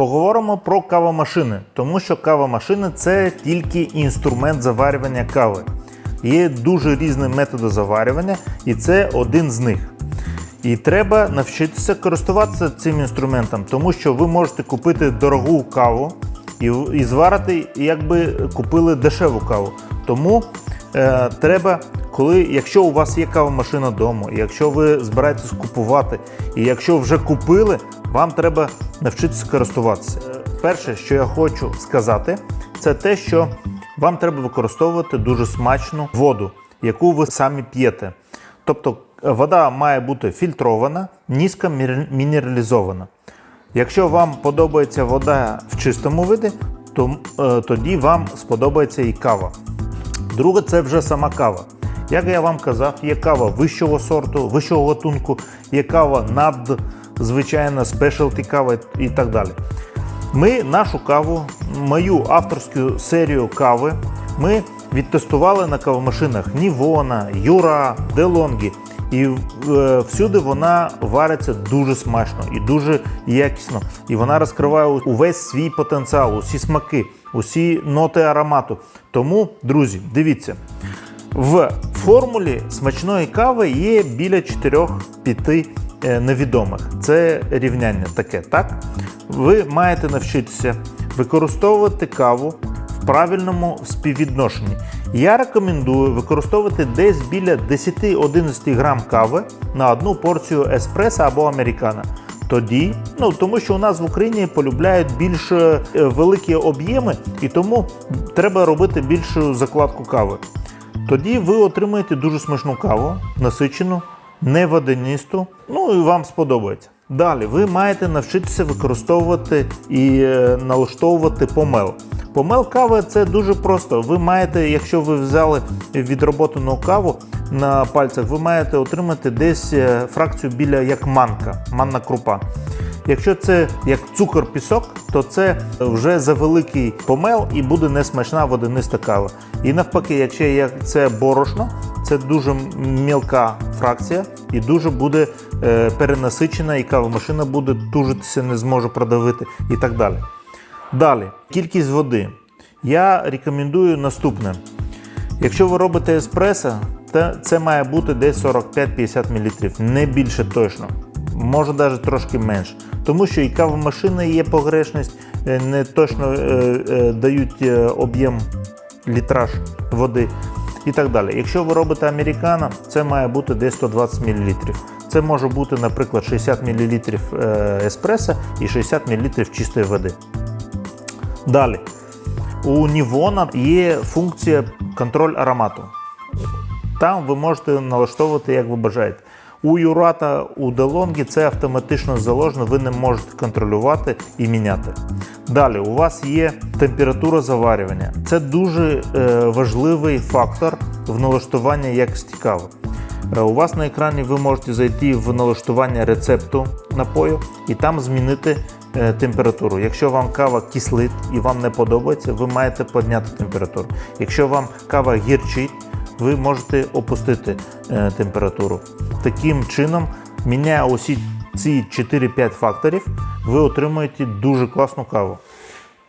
Поговоримо про кавомашини, тому що кавомашини це тільки інструмент заварювання кави. Є дуже різні методи заварювання, і це один з них. І треба навчитися користуватися цим інструментом, тому що ви можете купити дорогу каву і, і зварити, якби купили дешеву каву. Тому е, треба, коли, якщо у вас є кавомашина вдома, якщо ви збираєтесь купувати, і якщо вже купили, вам треба навчитися користуватися. Е, Перше, що я хочу сказати, це те, що вам треба використовувати дуже смачну воду, яку ви самі п'єте. Тобто е, вода має бути фільтрована, низько мінералізована. Якщо вам подобається вода в чистому виді, то е, тоді вам сподобається і кава. Друге, це вже сама кава. Як я вам казав, є кава вищого сорту, вищого готунку, є кава над звичайна спешалті кава і так далі. Ми нашу каву, мою авторську серію кави, ми відтестували на кавомашинах Нівона, Юра, Делонгі. І е, всюди вона вариться дуже смачно і дуже якісно. І вона розкриває увесь свій потенціал, усі смаки, усі ноти аромату. Тому, друзі, дивіться, в формулі смачної кави є біля 4-5 е, невідомих. Це рівняння таке, так? Ви маєте навчитися використовувати каву в правильному співвідношенні. Я рекомендую використовувати десь біля 10-11 грам кави на одну порцію еспресо або американо. Тоді, ну тому що у нас в Україні полюбляють більш е, великі об'єми, і тому треба робити більшу закладку кави. Тоді ви отримаєте дуже смачну каву, насичену, не водянисту, ну і вам сподобається. Далі ви маєте навчитися використовувати і е, налаштовувати помел. Помел кави це дуже просто. Ви маєте, якщо ви взяли відроботану каву на пальцях, ви маєте отримати десь е, фракцію біля як манка, манна крупа. Якщо це як цукор-пісок, то це вже за великий помел і буде несмачна водяниста кава. І навпаки, якщо як це борошно, це дуже мілка фракція і дуже буде е, перенасичена, і кавомашина буде тужитися, не зможе продавити і так далі. Далі, кількість води. Я рекомендую наступне. Якщо ви робите еспресо, то це має бути десь 45-50 мл, не більше точно. Може навіть трошки менше. Тому що і кавомашина є погрешність, е, не точно е, е, дають об'єм літраж води і так далі. Якщо ви робите американо, це має бути десь 120 мл. Це може бути, наприклад, 60 мл еспресо і 60 мл чистої води. Далі. У Нівона є функція контроль аромату. Там ви можете налаштовувати, як ви бажаєте. У Юрата, у Делонгі це автоматично заложено, ви не можете контролювати і міняти. Далі, у вас є температура заварювання. Це дуже е, важливий фактор в налаштуванні якості кави. Е, У вас на екрані ви можете зайти в налаштування рецепту напою і там змінити е, температуру. Якщо вам кава кислить і вам не подобається, ви маєте підняти температуру. Якщо вам кава гірчить, ви можете опустити е, температуру. Таким чином, міняє усі ці 4-5 факторів, ви отримуєте дуже класну каву.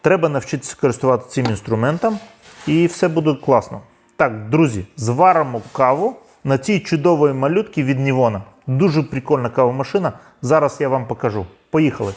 Треба навчитися користуватися цим інструментом, і все буде класно. Так, друзі, зваримо каву на цій чудовій малютці від Нівона. Дуже прикольна кавомашина. Зараз я вам покажу. Поїхали!